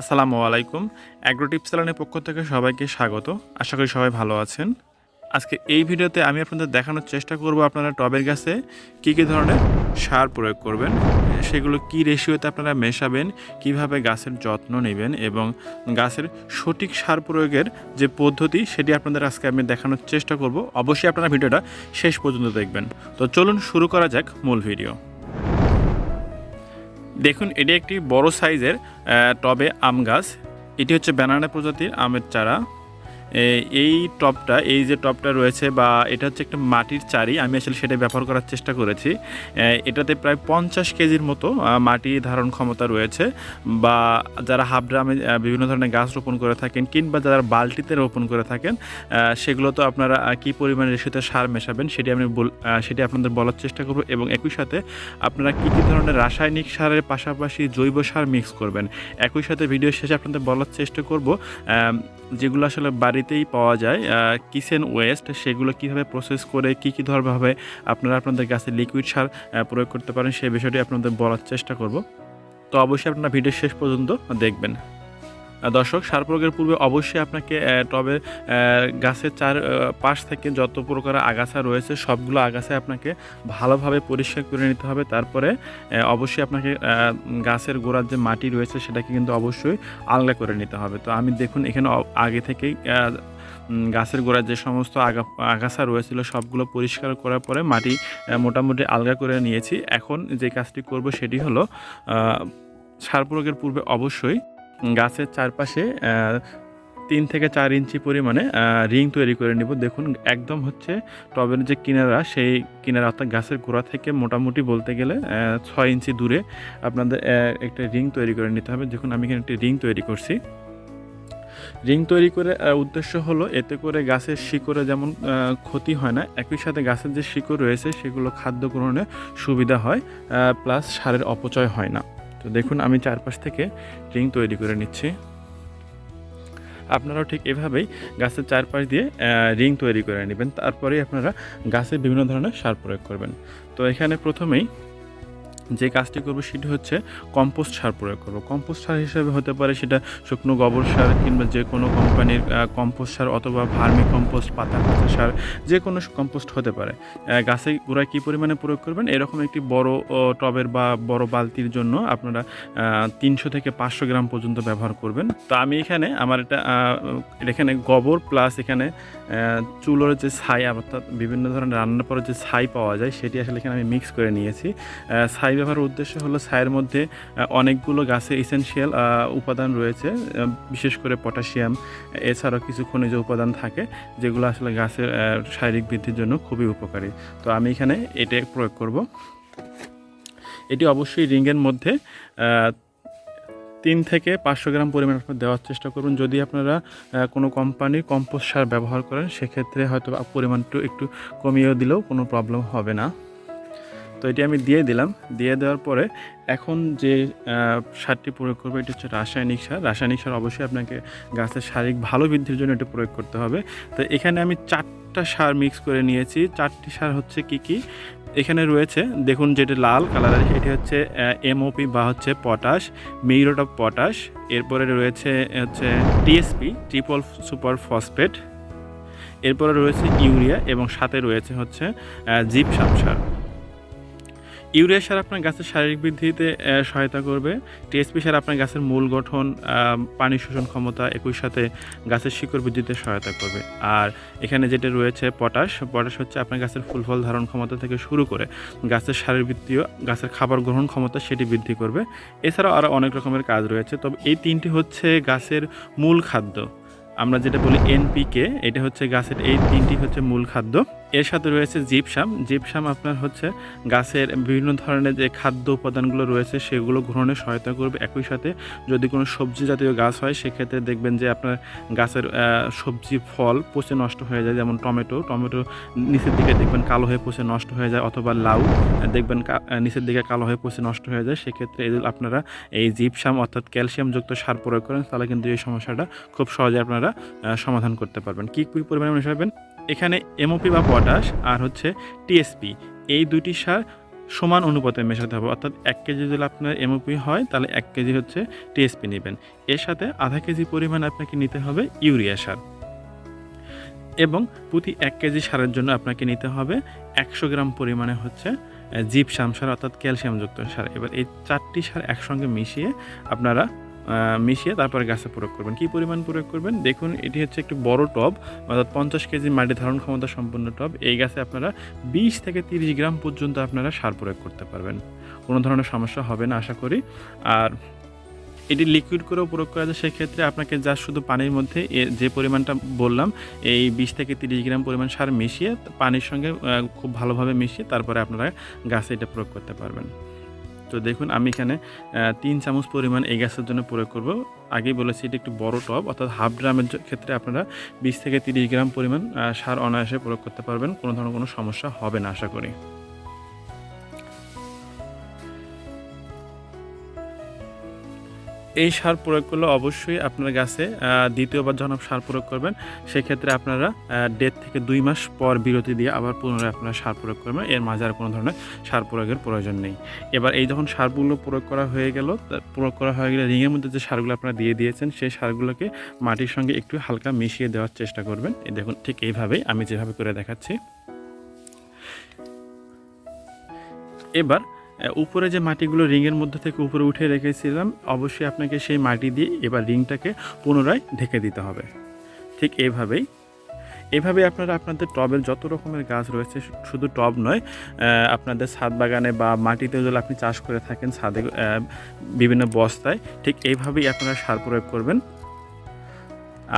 আসসালামু আলাইকুম। অ্যাগ্রোটিপ চ্যানেলের পক্ষ থেকে সবাইকে স্বাগত। আশা করি সবাই ভালো আছেন। আজকে এই ভিডিওতে আমি আপনাদের দেখানোর চেষ্টা করব আপনারা টবের গাছে কী কী ধরনের সার প্রয়োগ করবেন, সেগুলো কি রেশিওতে আপনারা মেশাবেন, কীভাবে গাছের যত্ন নেবেন এবং গাছের সঠিক সার প্রয়োগের যে পদ্ধতি সেটি আপনাদের আজকে আমি দেখানোর চেষ্টা করব। অবশ্যই আপনারা ভিডিওটা শেষ পর্যন্ত দেখবেন। তো চলুন শুরু করা যাক মূল ভিডিও। দেখুন এটি একটি বড় সাইজের টবে আম গাছ। এটি হচ্ছে ব্যানানা প্রজাতির আমের চারা। এই টবটা এই যে টবটা রয়েছে বা এটা হচ্ছে একটা মাটির চারি, আমি আসলে সেটা ব্যবহার করার চেষ্টা করেছি। এটাতে প্রায় পঞ্চাশ কেজির মতো মাটি ধারণ ক্ষমতা রয়েছে বা যারা হাফ ড্রামে বিভিন্ন ধরনের গাছ রোপণ করে থাকেন কিংবা যারা বালতিতে রোপণ করে থাকেন সেগুলো তো আপনারা কী পরিমাণে রেশিওতে সার মেশাবেন সেটি আমি সেটি আপনাদের বলার চেষ্টা করব এবং একই সাথে আপনারা কী কী ধরনের রাসায়নিক সারের পাশাপাশি জৈব সার মিক্স করবেন, একই সাথে ভিডিও শেষে আপনাদের বলার চেষ্টা করব। যেগুলো আসলে বাড়িতেই পাওয়া যায় কিচেন ওয়েস্ট সেগুলো কীভাবে প্রসেস করে, কী কী ধরভাবে আপনারা আপনাদের গাছে লিকুইড সার প্রয়োগ করতে পারেন সেই বিষয়টি আপনাদের বলার চেষ্টা করব। তো অবশ্যই আপনারা ভিডিও শেষ পর্যন্ত দেখবেন। দর্শক সার প্রয়োগের পূর্বে অবশ্যই আপনাকে টবে গাছের চার পাশ থেকে যত প্রকার আগাছা রয়েছে, সবগুলো আগাছা আপনাকে ভালোভাবে পরিষ্কার করে নিতে হবে। তারপরে অবশ্যই আপনাকে গাছের গোড়ার যে মাটি রয়েছে, সেটাকে কিন্তু অবশ্যই আলগা করে নিতে হবে। তো আমি দেখুন, এখানে আগে থেকেই গাছের গোড়ার যে সমস্ত আগা, আগাছা রয়েছিল, সবগুলো পরিষ্কার করার পরে মাটি মোটামুটি আলগা করে নিয়েছি। এখন যে কাজটি করব, সেটি হলো সার প্রয়োগের পূর্বে অবশ্যই গাছের চারপাশে তিন থেকে চার ইঞ্চি পরিমাণে রিং তৈরি করে নিব। দেখুন, একদম হচ্ছে টবের যে কিনারা, সেই কিনারা অর্থাৎ গাছের গোড়া থেকে মোটামুটি বলতে গেলে ছয় ইঞ্চি দূরে আপনাদের একটা রিং তৈরি করে নিতে হবে। দেখুন, আমি এখানে একটি রিং তৈরি করছি। রিং তৈরি করে উদ্দেশ্য হলো এতে করে গাছের শিকড়ে যেমন ক্ষতি হয় না, একই সাথে গাছের যে শিকড় রয়েছে, সেগুলো খাদ্য গ্রহণে সুবিধা হয় প্লাস সারের অপচয় হয় না। তো দেখুন, আমি চারপাশ থেকে রিং তৈরি করে নিচ্ছি। আপনারাও ঠিক এভাবেই গাছের চারপাশ দিয়ে রিং তৈরি করে নেবেন। তারপরেই আপনারা গাছে বিভিন্ন ধরনের সার প্রয়োগ করবেন। তো এখানে প্রথমেই যে কাজটি করব সেটি হচ্ছে কম্পোস্ট সার প্রয়োগ করব। কম্পোস্ট সার হিসেবে হতে পারে সেটা শুকনো গোবর সার কিংবা যে কোনো কোম্পানির কম্পোস্ট সার অথবা ভার্মি কম্পোস্ট, পাতা পচা সার, যে কোনো কম্পোস্ট হতে পারে। গাছে গোড়ায় কী পরিমাণে প্রয়োগ করবেন? এরকম একটি বড় টবের বা বড় বালতির জন্য আপনারা তিনশো থেকে পাঁচশো গ্রাম পর্যন্ত ব্যবহার করবেন। তো আমি এখানে আমার এটা এখানে গোবর প্লাস এখানে চুলোর যে ছাই, অর্থাৎ বিভিন্ন ধরনের রান্নার পরে যে ছাই পাওয়া যায়, সেটি আসলে এখানে আমি মিক্স করে নিয়েছি। ছাই ব্যবহারের উদ্দেশ্য হলো ছায়ের মধ্যে অনেকগুলো গাছে এসেনশিয়াল উপাদান রয়েছে বিশেষ করে পটাশিয়াম এছাড়াও কিছু খনিজ উপাদান থাকে, যেগুলো আসলে গাছের শারীরিক বৃদ্ধির জন্য খুবই উপকারী। তো আমি এখানে এটা প্রয়োগ করব। এটি অবশ্যই রিংয়ের মধ্যে তিন থেকে পাঁচশো গ্রাম পরিমাণ আপনারা দেওয়ার চেষ্টা করুন। যদি আপনারা কোনো কোম্পানির কম্পোস্ট সার ব্যবহার করেন, সেক্ষেত্রে হয়তো পরিমাণটা একটু কমিয়েও দিলেও কোনো প্রবলেম হবে না। তো এটি আমি দিয়ে দিলাম। দিয়ে দেওয়ার পরে এখন যে সারটি প্রয়োগ করব, এটি হচ্ছে রাসায়নিক সার। রাসায়নিক সার অবশ্যই আপনাকে গাছের শারীরিক ভালো বৃদ্ধির জন্য এটা প্রয়োগ করতে হবে। তো এখানে আমি চারটা সার মিক্স করে নিয়েছি। চারটি সার হচ্ছে কি কি? এখানে রয়েছে, দেখুন যেটা লাল কালারের এটি হচ্ছে এমওপি বা হচ্ছে পটাশ মিউরোট অফ পটাশ এরপরে রয়েছে হচ্ছে টিএসপি ট্রিপল সুপার ফসফেট এরপরে রয়েছে ইউরিয়া এবং সাথে রয়েছে হচ্ছে জিপসাম সার। ইউরিয়া সার আপনার গাছের শারীরিক বৃদ্ধিতে সহায়তা করবে। টিএসপি সার আপনার গাছের মূল গঠন পানি শোষণ ক্ষমতা, একই সাথে গাছের শিকড় বৃদ্ধিতে সহায়তা করবে। আর এখানে যেটা রয়েছে পটাশ পটাশ হচ্ছে আপনার গাছের ফুল ফল ধারণ ক্ষমতা থেকে শুরু করে গাছের শারীরবৃত্তীয় গাছের খাবার গ্রহণ ক্ষমতা সেটি বৃদ্ধি করবে। এছাড়াও আরও অনেক রকমের কাজ রয়েছে। তবে এই তিনটি হচ্ছে গাছের মূল খাদ্য। আমরা যেটা বলি এনপিকে, এটা হচ্ছে গাছের, এই তিনটি হচ্ছে মূল খাদ্য। এর সাথে রয়েছে জিপসাম। জিপসাম আপনার হচ্ছে গাছের বিভিন্ন ধরনের যে খাদ্য উপাদানগুলো রয়েছে, সেগুলো গ্রহণে সহায়তা করবে। একই সাথে যদি কোনো সবজি জাতীয় গাছ হয়, সেক্ষেত্রে দেখবেন যে আপনার গাছের সবজি ফল পচে নষ্ট হয়ে যায়, যেমন টমেটো। টমেটো নিচের দিকে দেখবেন কালো হয়ে পচে নষ্ট হয়ে যায়, অথবা লাউ দেখবেন নিচের দিকে কালো হয়ে পচে নষ্ট হয়ে যায়। সেক্ষেত্রে এগুলো আপনারা এই জিপসাম অর্থাৎ ক্যালসিয়ামযুক্ত সার প্রয়োগ করেন, তাহলে কিন্তু এই সমস্যাটা খুব সহজে আপনারা সমাধান করতে পারবেন। কী কী পরিমাণে মেশাবেন এখানে এমওপি বা পটাশ আর হচ্ছে টিএসপি এই দুটি সার সমান অনুপাতে মেশাতে হবে। অর্থাৎ এক কেজি যদি আপনার এমওপি হয়, তাহলে এক কেজি হচ্ছে টিএসপি নেবেন। এর সাথে আধা কেজি পরিমাণ আপনাকে নিতে হবে ইউরিয়া সার। এবং প্রতি এক কেজি সারের জন্য আপনাকে নিতে হবে একশো গ্রাম পরিমাণে হচ্ছে জিপসাম সার, অর্থাৎ ক্যালসিয়ামযুক্ত সার। এবার এই চারটি সার একসঙ্গে মিশিয়ে আপনারা মিশিয়ে তারপরে গাছে প্রয়োগ করবেন। কী পরিমাণ প্রয়োগ করবেন? দেখুন, এটি হচ্ছে একটি বড় টব, অর্থাৎ পঞ্চাশ কেজি মাটি ধারণ ক্ষমতা সম্পন্ন টব। এই গাছে আপনারা বিশ থেকে তিরিশ গ্রাম পর্যন্ত আপনারা সার প্রয়োগ করতে পারবেন। কোনো ধরনের সমস্যা হবে না, আশা করি। আর এটি লিকুইড করেও প্রয়োগ করা যায়। সেক্ষেত্রে আপনাকে যা শুধু পানির মধ্যে যে পরিমাণটা বললাম, এই বিশ থেকে তিরিশ গ্রাম পরিমাণ সার মিশিয়ে, পানির সঙ্গে খুব ভালোভাবে মিশিয়ে তারপরে আপনারা গাছে এটা প্রয়োগ করতে পারবেন। তো দেখুন, আমি এখানে তিন চামচ পরিমাণ এই গ্যাসের জন্য প্রয়োগ করব। আগেই বলেছি এটি একটু বড় টব, অর্থাৎ হাফ ড্রামের ক্ষেত্রে আপনারা বিশ থেকে তিরিশ গ্রাম পরিমাণ সার অনায়াসে প্রয়োগ করতে পারবেন। কোনো ধরনের কোনো সমস্যা হবে না, আশা করি। এই সার প্রয়োগ করলে অবশ্যই আপনার গাছে দ্বিতীয়বার যখন সার প্রয়োগ করবেন। সেক্ষেত্রে আপনারা দেড় থেকে দুই মাস পর বিরতি দিয়ে আবার পুনরায় আপনারা সার প্রয়োগ করবেন। এর মাঝে আর কোনো ধরনের সার প্রয়োগের প্রয়োজন নেই। এবার এই যখন সারগুলো প্রয়োগ করা হয়ে গেল প্রয়োগ করা হয়ে গেলে রিংয়ের মধ্যে যে সারগুলো আপনারা দিয়ে দিয়েছেন, সেই সারগুলোকে মাটির সঙ্গে একটু হালকা মিশিয়ে দেওয়ার চেষ্টা করবেন। এই দেখুন, ঠিক এইভাবেই আমি যেভাবে করে দেখাচ্ছি। এবার উপরে যে মাটিগুলো রিংয়ের মধ্যে থেকে উপরে উঠে রেখেছিলাম, অবশ্যই আপনাকে সেই মাটি দিয়ে এবার রিংটাকে পুনরায় ঢেকে দিতে হবে। ঠিক এইভাবেই এভাবে আপনারা আপনাদের টবের যত রকমের গাছ রয়েছে শুধু টব নয় আপনাদের ছাদ বাগানে বা মাটিতে যদি আপনি চাষ করে থাকেন ছাদে বিভিন্ন বস্তায়, ঠিক এইভাবেই আপনারা সার প্রয়োগ করবেন।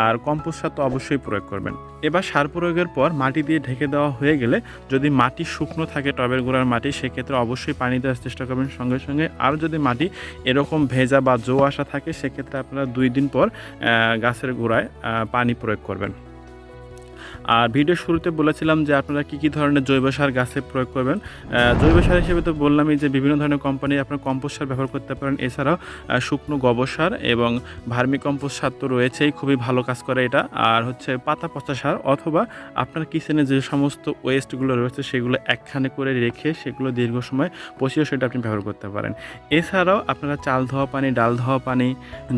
আর কম্পোস্ট সার তো অবশ্যই প্রয়োগ করবেন। এবার সার প্রয়োগের পর মাটি দিয়ে ঢেকে দেওয়া হয়ে গেলে যদি মাটি শুকনো থাকে টবের গোড়ার মাটি, সেক্ষেত্রে অবশ্যই পানি দেওয়ার চেষ্টা করবেন। সঙ্গে সঙ্গে আর যদি মাটি এরকম ভেজা বা জো আসা থাকে, সেক্ষেত্রে আপনারা দুই দিন পর গাছের গোড়ায় পানি প্রয়োগ করবেন। আর ভিডিও শুরুতে বলেছিলাম যে আপনারা কী কী ধরনের জৈব সার গাছে প্রয়োগ করবেন। জৈব সার হিসেবে তো বললামই যে বিভিন্ন ধরনের কোম্পানি আপনার কম্পোস্ট সার ব্যবহার করতে পারেন। এছাড়াও শুকনো গোবর সার এবং ভার্মি কম্পোস্ট সার তো রয়েছেই, খুবই ভালো কাজ করে এটা। আর হচ্ছে পাতা পচা সার অথবা আপনার কিচেনে যে সমস্ত ওয়েস্টগুলো রয়েছে, সেগুলো একখানে করে রেখে সেগুলো দীর্ঘ সময় পচিয়ে সেটা আপনি ব্যবহার করতে পারেন। এছাড়াও আপনারা চাল ধোয়া পানি, ডাল ধোয়া পানি,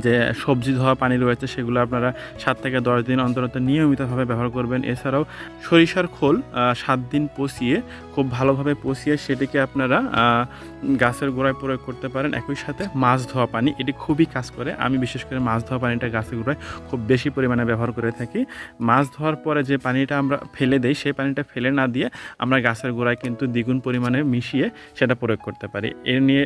যে সবজি ধোয়া পানি রয়েছে, সেগুলো আপনারা সাত থেকে দশ দিন অন্তর অন্তর নিয়মিতভাবে ব্যবহার করবেন। এছাড়াও সরিষার খোল সাত দিন পচিয়ে, খুব ভালোভাবে পচিয়ে সেটিকে আপনারা গাছের গোড়ায় প্রয়োগ করতে পারেন। একই সাথে মাছ ধোয়া পানি, এটি খুবই কাজ করে। আমি বিশেষ করে মাছ ধোয়া পানিটা গাছের গোড়ায় খুব বেশি পরিমাণে ব্যবহার করে থাকি। মাছ ধোয়ার পরে যে পানিটা আমরা ফেলে দেই, সেই পানিটা ফেলে না দিয়ে আমরা গাছের গোড়ায় কিন্তু দ্বিগুণ পরিমাণে মিশিয়ে সেটা প্রয়োগ করতে পারি। এর নিয়ে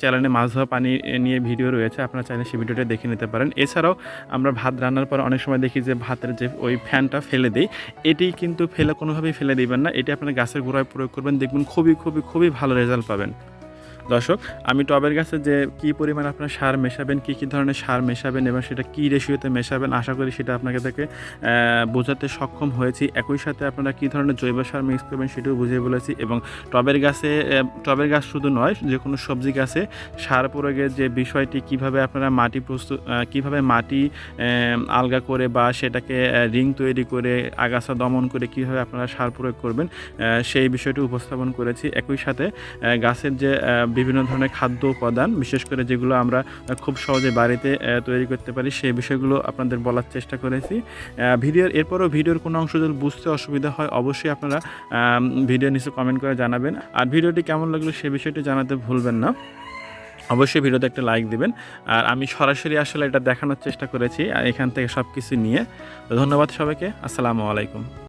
চ্যানেলে মাছ ধোয়া পানি নিয়ে ভিডিও রয়েছে, আপনারা চাইলে সেই ভিডিওটা দেখে নিতে পারেন। এছাড়াও আমরা ভাত রান্নার পর অনেক সময় দেখি যে ভাতের যে ওই ফ্যানটা ফেলে দিই এটি কিন্তু ফেলে কোনোভাবেই ফেলে দিবেন না। এটি আপনার গাছের গোড়ায় প্রয়োগ করবেন, দেখবেন খুবই খুবই খুবই ভালো রেজাল্ট পাবেন। দর্শক, আমি টবের গাছে যে কি পরিমাণ আপনার সার মেশাবেন, কি কি ধরনের সার মেশাবেন এবং সেটা কি রেশিওতে মেশাবেন, আশা করি সেটা আপনাকে থেকে বোঝাতে সক্ষম হয়েছি। একই সাথে আপনারা কি ধরনের জৈব সার মিক্স করবেন সেটাও বুঝিয়ে বলেছি এবং টবের গাছে টবের গাছ শুধু নয় যে কোনো সবজি গাছে সার প্রয়োগের যে বিষয়টি, কীভাবে আপনারা মাটি প্রস্তুত কীভাবে মাটি আলগা করে বা সেটাকে রিং তৈরি করে, আগাছা দমন করে কীভাবে আপনারা সার প্রয়োগ করবেন সেই বিষয়টি উপস্থাপন করেছি। একই সাথে গাছের যে বিভিন্ন ধরনের খাদ্য উপাদান বিশেষ করে যেগুলো আমরা খুব সহজে বাড়িতে তৈরি করতে পারি সেই বিষয়গুলো আপনাদের বলার চেষ্টা করেছি। ভিডিওর এরপরও ভিডিওর কোনো অংশ যদি বুঝতে অসুবিধা হয় অবশ্যই আপনারা আম, ভিডিও নিচে কমেন্ট করে জানাবেন। আর ভিডিওটি কেমন লাগল সে বিষয়টি জানাতে ভুলবেন না। অবশ্যই ভিডিওতে একটা লাইক দিবেন। আর আমি সরাসরি আসলে এটা দেখানোর চেষ্টা করেছি এখান থেকে সব কিছু নিয়ে। ধন্যবাদ সবাইকে। আসসালামু আলাইকুম।